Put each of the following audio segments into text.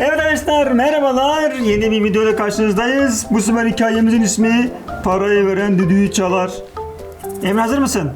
Evet arkadaşlar merhabalar. Yeni bir videoda karşınızdayız. Bu sefer hikayemizin ismi Parayı veren düdüğü çalar. Emre hazır mısın?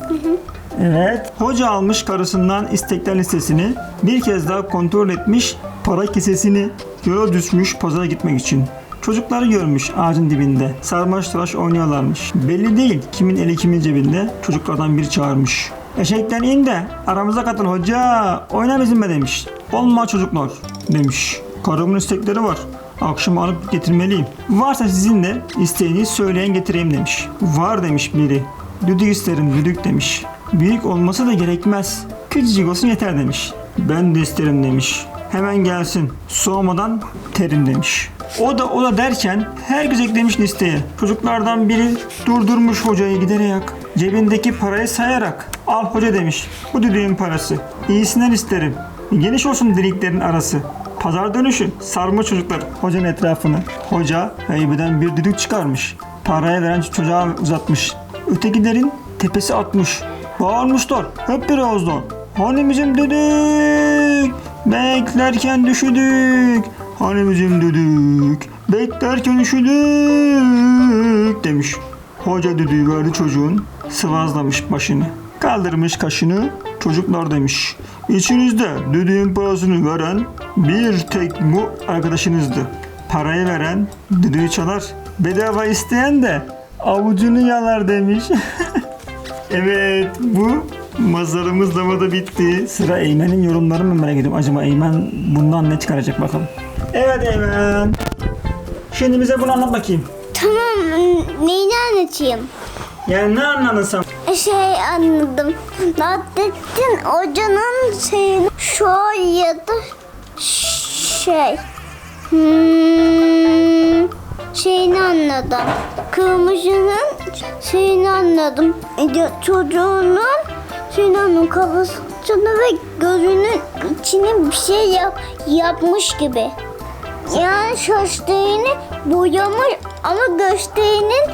Evet. Hoca almış karısından istekler listesini. Bir kez daha kontrol etmiş para kesesini. Yola düşmüş pazara gitmek için. Çocukları görmüş ağacın dibinde. Sarmaş dolaş oynuyorlarmış. Belli değil kimin eli kimin cebinde. Çocuklardan biri çağırmış. Eşekten in de aramıza katıl hoca. Oyna bizimle demiş. Olma çocuklar demiş. Karımın istekleri var. Akşam alıp getirmeliyim. Varsa sizin de isteğini söyleyen getireyim demiş. Var demiş biri. Düdük isterim düdük demiş. Büyük olması da gerekmez. Küçücük olsun yeter demiş. Ben de isterim demiş. Hemen gelsin. Soğumadan terim demiş. O da o da derken herkes eklemiş listeye. Çocuklardan biri durdurmuş hocayı giderek. Cebindeki parayı sayarak. Al hoca demiş. Bu düdüğün parası. İyisinden isterim. Geniş olsun deliklerin arası. Pazar dönüşü sarma çocuklar hocanın etrafını. Hoca heybeden bir düdük çıkarmış. Parayı veren çocuğa uzatmış. Ötekilerin tepesi atmış. Bağırmışlar hep bir ağızdan. Hani bizim düdük? Beklerken düşüdük. Hani bizim düdük? Beklerken üşüdük demiş. Hoca düdüğü verdi çocuğun. Sıvazlamış başını. Kaldırmış kaşını. Çocuklar demiş. İçinizde düdüğün parasını veren bir tek bu arkadaşınızdı. Parayı veren düdüğü çalar. Bedava isteyen de avucunu yalar demiş. evet bu mazarımız da burada bitti. Sıra Eymen'in yorumlarını mı merak ediyorum. Acaba Eymen bundan ne çıkaracak bakalım. Evet Eymen. Şimdi bize bunu anlat bakayım. Tamam neyini anlatayım? Yani ne anladın sen? Şey anladım. Nadettin hocanın şeyini da şey hmm, şeyini anladım. Kırmızının şeyini anladım. Çocuğunun şeyini anladım. Kafasını ve gözünün içine bir şey yap, yapmış gibi. Yani gösteğini boyamış ama gösteğinin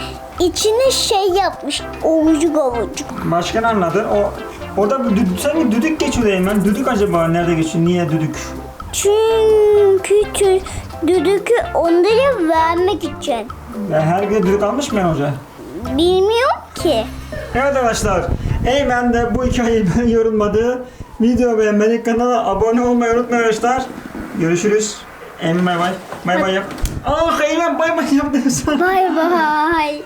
içine şey yapmış. Ovucuk ovucuk. Başka ne anladın? O Orada düdük, sen bir düdük geçiyor Eymen. Düdük acaba nerede geçiyor? Niye düdük? Çünkü tü- düdükü onlara vermek için. Ya her gün düdük almış mı hoca? Bilmiyorum ki. Evet arkadaşlar. Eymen de bu hikayeyi ben yorumladı. Video beğenmeyi, kanala abone olmayı unutmayın arkadaşlar. Görüşürüz. Eymen bay bay. Bay bay yap. Ah Eymen bay bay yap. Bay bay.